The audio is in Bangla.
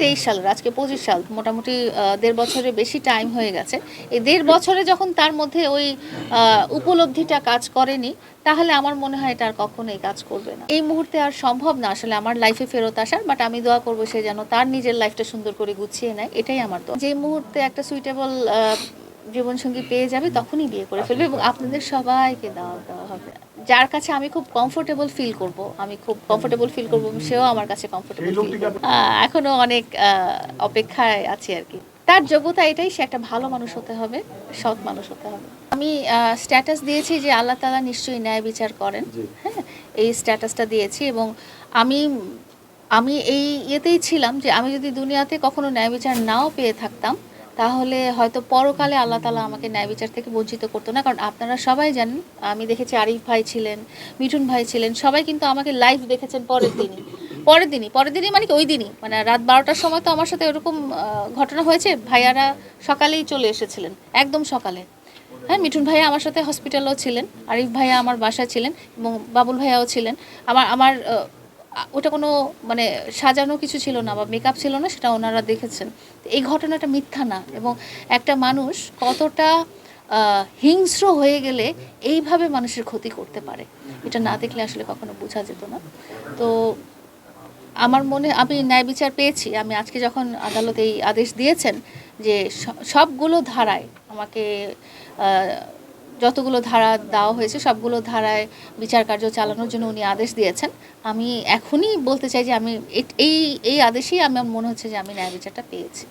তেইশ সালের, আজকে পঁচিশ সাল, মোটামুটি দেড় বছরের বেশি টাইম হয়ে গেছে। এই দেড় বছরে যখন তার মধ্যে ওই উপলব্ধিটা কাজ করেনি, তাহলে আমার মনে হয় এটা আর কখনো এই কাজ করবে না। এই মুহূর্তে আর সম্ভব না, আসলে আমার লাইফে ফেরত আসার বাট আমি দোয়া করব সে যেন তার নিজের লাইফটা সুন্দর করে গুছিয়ে নেয়, এটাই আমার তো যে মুহূর্তে একটা সুইটেবল জীবনসঙ্গী পেয়ে যাবে, তখনই বিয়ে করে ফেলবে, এবং আপনাদের সবাইকে দেওয়া দেওয়া হবে। যার কাছে আমি খুব কমফোর্টেবল ফিল করব আমি খুব কমফোর্টেবল ফিল করব সেও আমার কাছে কমফোর্টেবল ফিল এখনও অনেক অপেক্ষায় আছি আর কি। তার যোগ্যতা এটাই সে একটা ভালো মানুষ হতে হবে সৎ মানুষ হতে হবে। আমি স্ট্যাটাস দিয়েছি যে আল্লাহ তালা নিশ্চয়ই ন্যায় বিচার করেন। হ্যাঁ এই স্ট্যাটাসটা দিয়েছি এবং আমি আমি এই ইয়েতেই ছিলাম যে আমি যদি দুনিয়াতে কখনো ন্যায় বিচার নাও পেয়ে থাকতাম তাহলে হয়তো পরকালে আল্লাহ তালা আমাকে ন্যায় বিচার থেকে বঞ্চিত করতো না। কারণ আপনারা সবাই জানেন, আমি দেখেছি আরিফ ভাই ছিলেন, মিঠুন ভাই ছিলেন, সবাই কিন্তু আমাকে লাইভ দেখেছেন পরের দিনই। পরের দিনই পরের দিনই মানে কি ওই দিনই। মানে রাত বারোটার সময় তো আমার সাথে এরকম ঘটনা হয়েছে, ভাইয়ারা সকালেই চলে এসেছিলেন, একদম সকালে। হ্যাঁ মিঠুন ভাইয়া আমার সাথে হসপিটালেও ছিলেন, আরিফ ভাইয়া আমার বাসায় ছিলেন এবং বাবুল ভাইয়াও ছিলেন। আমার আমার ওটা কোনো মানে সাজানো কিছু ছিল না বা মেকআপ ছিল না, সেটা ওনারা দেখেছেন। এই ঘটনাটা মিথ্যা না এবং একটা মানুষ কতটা হিংস্র হয়ে গেলে এইভাবে মানুষের ক্ষতি করতে পারে। এটা না দেখলে আসলে কখনো বোঝা যেত না। তো আমার মনে, আমি ন্যায় বিচার পেয়েছি। আমি আজকে যখন আদালত এই আদেশ দিয়েছেন যে সবগুলো ধারায় আমাকে যতগুলো ধারা দেওয়া হয়েছে, সবগুলো ধারায় বিচার কার্য চালানোর জন্য উনি আদেশ দিয়েছেন। আমি এখনই বলতে চাই যে আমি এই এই আদেশেই আমার মনে হচ্ছে যে আমি ন্যায় বিচারটা পেয়েছি।